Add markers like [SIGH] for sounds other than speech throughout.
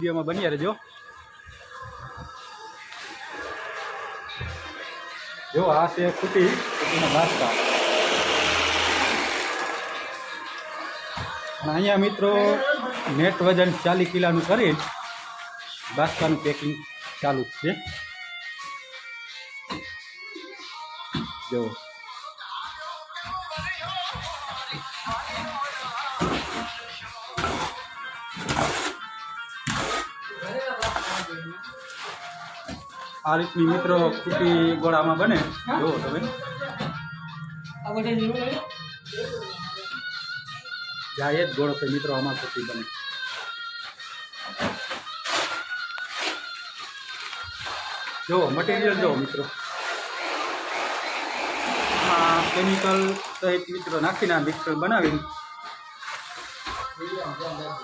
વિડીયોમાં બની રહેજો. જો, આ છે ખૂટી બાસકા અને અહીંયા મિત્રો, નેટ વજન ચાલીસ કિલાનું કરી બાસકાનું પેકિંગ ચાલુ છે. જો. આ રીતની મિત્રો કુટી ગોળામાં બને? જુઓ તમે. જાય જ ગોળો છે મિત્રો આમાં કુટી બને. જો મટીરિયલ જો મિત્રો. આ કેમિકલ સહિત મિત્રો નાખીને આ મિક્સર બનાવીને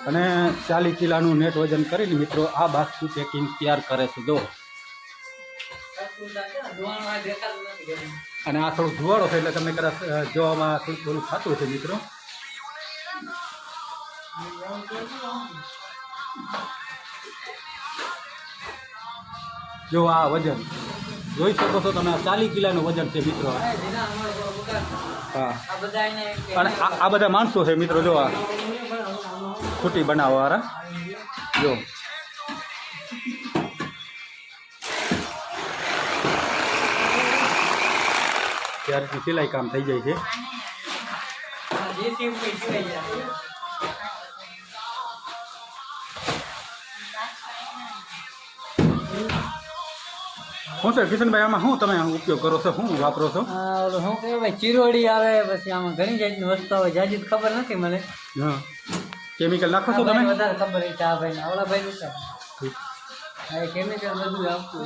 અને ચાલીસ કિલાનું નેટ વજન કરીને મિત્રો આ બાસ્તુ પેકિંગ તૈયાર કરે છે જો અને આ થોડું ધુવાડો છે એટલે તમને કદાચ જોવામાં થોડું થોડું થતું છે મિત્રો. જો આ વજન, જોઈ શકો છો તમે, આ ચાલીસ કિલાનું વજન છે મિત્રો. હા. આ બધા માણસો છે મિત્રો, જો આ. ખૂટી બનાવવાવાળા જો ત્યારથી સિલાઈ કામ થઈ જાય છે શું છે કિશનભાઈ આમાં શું તમે ઉપયોગ કરો છો? શું વાપરો છો? આ ઓલું શું કહેવાય ચીરોડી આવે પછી આમાં ઘણી જાતની વસ્તુ આવે જાજી તો ખબર નથી મને. હા. કેમિકલ નાખો છો તમે? વધારે ખબર છે આ ભાઈને ઓલા ભાઈ નું એ કેમિકલ બધું આપતું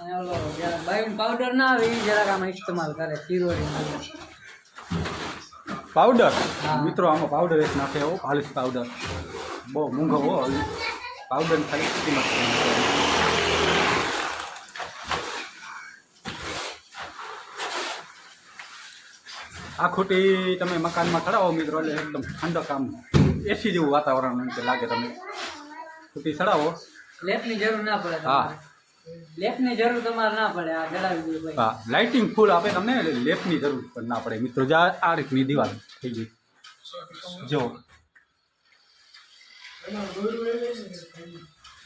અને ઓલો જ્યારે બાયોન પાવડર ના આવે એ જરાક આમાં ઇસ્તેમાલ કરે ચીરોડી પાવડર મિત્રો આમાં પાવડર એક નાખે એવો પાલિશ પાવડર બહુ મૂંઘો હો પાવડર ખાલી કિંમત આ ખૂટી તમે મકાનમાં ચડાવો મિત્રો એટલે એકદમ ઠંડક આમ એસી જેવું વાતાવરણ એમ કે લાગે તમે ખૂટી ચડાવો. લેપની જરૂર ના પડે હા. લેફની લેપની જરૂર તમારે ના પડે આ જણાવી દઉં હા લાઇટિંગ ફૂલ આપે તમને લેપની જરૂર પણ ના પડે. મિત્રો જે આ આ રીતની દિવાલ થઈ ગઈ. જો.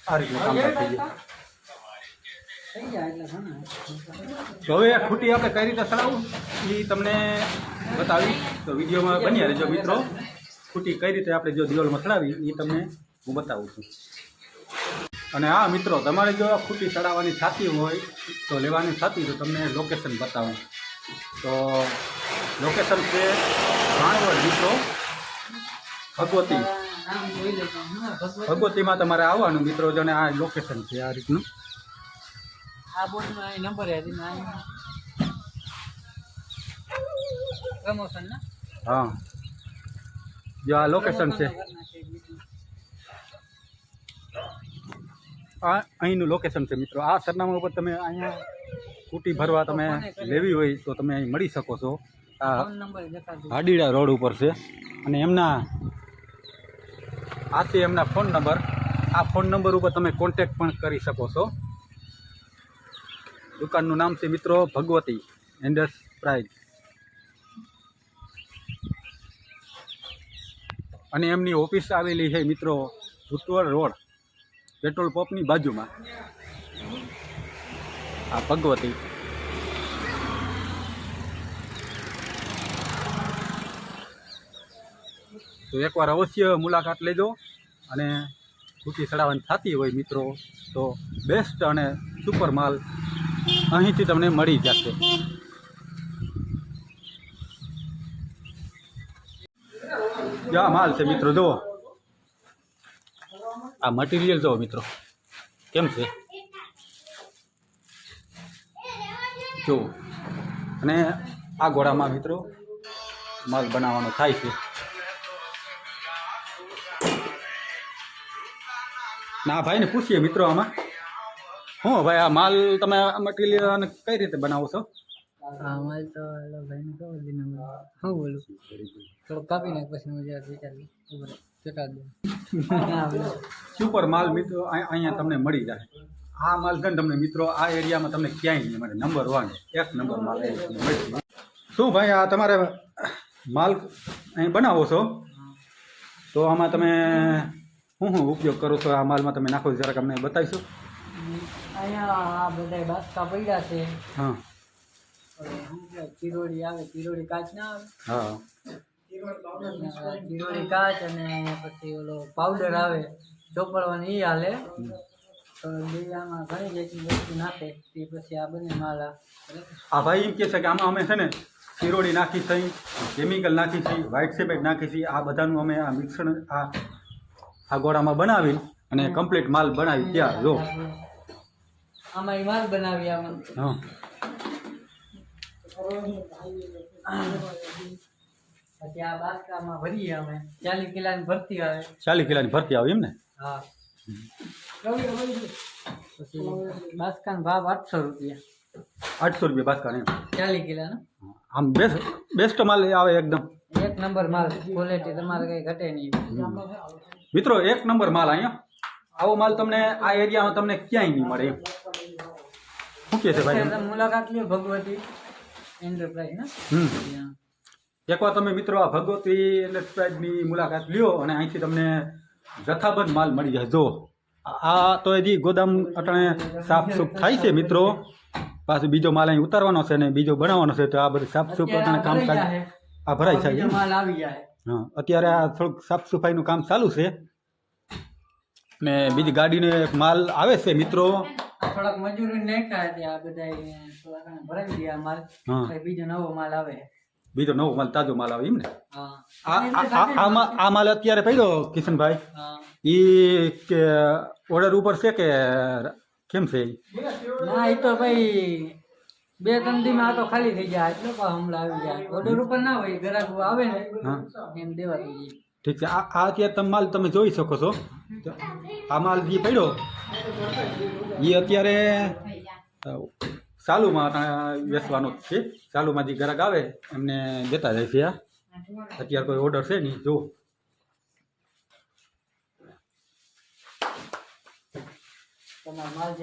આ રીતનું કામ થઈ ગયું. તો હવે આ ખૂટી આપણે કઈ રીતે ચડાવું એ તમને બતાવી તો વિડીયોમાં બન્યા રહેજો મિત્રો. ખૂટી કઈ રીતે આપણે જો દિવાલમાં ચડાવી એ તમને હું બતાવું છું. અને હા મિત્રો તમારે જો આ ખૂટી ચડાવવાની થતી હોય તો લેવાની થતી તો તમને લોકેશન બતાવું. તો લોકેશન છે ભાણવડ મિત્રો ભગવતી. ભગવતીમાં તમારે આવવાનું મિત્રો જોને આ લોકેશન છે આ રીતનું. આ બોર્ડમાં અહીં નંબર હે દી અહીં પ્રમોશન ના? હા. જો આ લોકેશન છે. આ અહીંનું લોકેશન છે મિત્રો. આ સરનામા ઉપર તમે અહીંયા સ્કૂટી ભરવા તમે લેવી હોય તો તમે અહીં મળી શકો છો. આ હાડીડા રોડ ઉપર છે. અને એમના આથી એમના ફોન નંબર. આ ફોન નંબર ઉપર તમે કોન્ટેક્ટ પણ કરી શકો છો. દુકાનનું નામ છે મિત્રો ભગવતી એન્ટરપ્રાઇઝ. અને એમની ઓફિસ આવેલી છે મિત્રો ઉત્તર રોડ, પેટ્રોલ પંપની બાજુમાં. આ ભગવતી. તો એકવાર અવશ્ય મુલાકાત લેજો અને ખૂટી ચડાવવાની થતી હોય મિત્રો, તો બેસ્ટ અને સુપર માલ અહીંથી તમને મળી જશે. આ માલ છે મિત્રો? જુઓ. આ મટીરિયલ જુઓ મિત્રો. કેમ છે? જુઓ. અને આ ઘોડામાં મિત્રો માલ બનાવવાનો થાય છે. ના ભાઈને પૂછીએ મિત્રો આમાં. હું ભાઈ આ માલ તમે મટીરિયલ કઈ રીતે બનાવો છો? આ માલ તો ઓલો ભાઈને કહો દી નંબર હું બોલું? થોડુંક કાપી નાખ પછી હું જ્યાં વિચારી ઉપર ચટા દઉં. [LAUGHS] સુપર માલ મિત્રો અહિ- અહીંયા તમને મળી જાય. આ માલ છે તમને મિત્રો આ એરિયામાં તમને ક્યાંય નહીં મળે. નંબર વન એક નંબર માલ. શું ભાઈ આ તમારે માલ અહીં બનાવો છો? તો આમાં તમે શું શું ઉપયોગ કરો છો? આ માલમાં તમે નાખો જરાક અમને બતાવીશો. અહીંયા આ બધા બાસકા પડ્યા છે. હા. ચીરોડી આવે ચીરોડી કાચ ના આવે. હા. ચીરોડી કાચ અને પછી ઓલો પાવડર આવે ચોપડવાની એ હાલે. તો બે ઘણી જેટલી વસ્તુ નાખે તે પછી આ બંને માલ આ ભાઈ એમ કહે છે કે આમાં અમે છે ને શિરોડી નાખી છે કેમિકલ નાખી છે વ્હાઇટ સેપેટ નાખી છે આ બધાનું અમે આ મિશ્રણ આ આ ગોળામાં બનાવી અને કમ્પ્લીટ માલ બનાવી ત્યાં જો. આમાં ઈ માલ બનાવી આમાં. હા. પછી આ બાસકામાં ભરીએ અમે. ચાલીસ કિલાની ભરતી આવે. ચાલીસ કિલોની ભરતી આવે એમ ને? હા. પછી બાસકાનો ભાવ આઠસો રૂપિયા. આઠસો રૂપિયા બાસકા એમ? ચાલીસ કિલાનો. આમ બેસ્ટ બેસ્ટ માલ આવે એકદમ. એક નંબર માલ. ક્વોલિટી તમારે કઈ ઘટે નહીં. મિત્રો એક નંબર માલ અહીંયા. આવો માલ તમને આ એરિયામાં તમને ક્યાંય નહીં મળે એમ. કહે છે ભાઈ [LAUGHS] મુલાકાત લ્યો ભગવતી એન્ટરપ્રાઇઝ ને હમ. એકવાર તમે મિત્રો આ ભગવતી એન્ટરપ્રાઇઝની મુલાકાત લ્યો અને અહીંથી તમને જથ્થાબંધ માલ મળી જાય. જો આ તો હજી ગોદામ અટાણે સાફ સુફ થાય છે મિત્રો. પાછું બીજો માલ અહીં ઉતારવાનો છે ને બીજો બનાવવાનો છે તો આ બધું સાફ સુફ અટાણે કામ ભરાઈ આ આવી જાય હા અત્યારે આ થોડુંક સાફ સફાઈનું કામ ચાલુ છે. ને બીજી ગાડીને એક માલ આવે છે મિત્રો. થોડાક મજૂરી નાખ્યા છે આ બધા થોડાક ભરાઈ ગયા માલ. બીજો નવો માલ આવે. બીજો નવો માલ તાજો માલ આવે એમ ને? આ મા- માલ અત્યારે પડ્યો કિશનભાઈ. એ કે ઓર્ડર ઉપર છે કે કેમ છે? ના એ તો ભાઈ બે ત્રણ દીમાં આ તો ખાલી થઈ જાય એટલે પણ હમણાં આવી જાય ઓર્ડર ઉપર ના હોય ગ્રાહક આવે ને એમ દેવા દઈએ. ઠીક છે. આ આ અત્યારે તમે માલ તમે જોઈ શકો છો. આ માલ જે પડ્યો એ અત્યારે ચાલુમાં વેચવાનો જ છે. ચાલુમાં જે ગ્રાહક આવે એમને દેતા જાય છે આ. અત્યારે કોઈ ઓર્ડર છે નહીં જો તમારો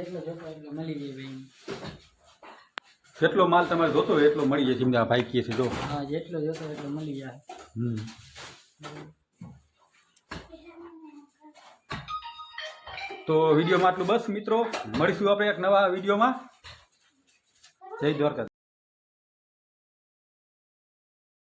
જેટલો માલ તમારે જોતો હોય એટલો મળી જાય છે ભાઈ કહે છે જો હા જેટલો જોતો એટલો મળી જાય. હમ. તો વિડીયોમાં આટલું બસ. મિત્રો મળીશું આપણે એક નવા વિડીયોમાં. જય દ્વારકા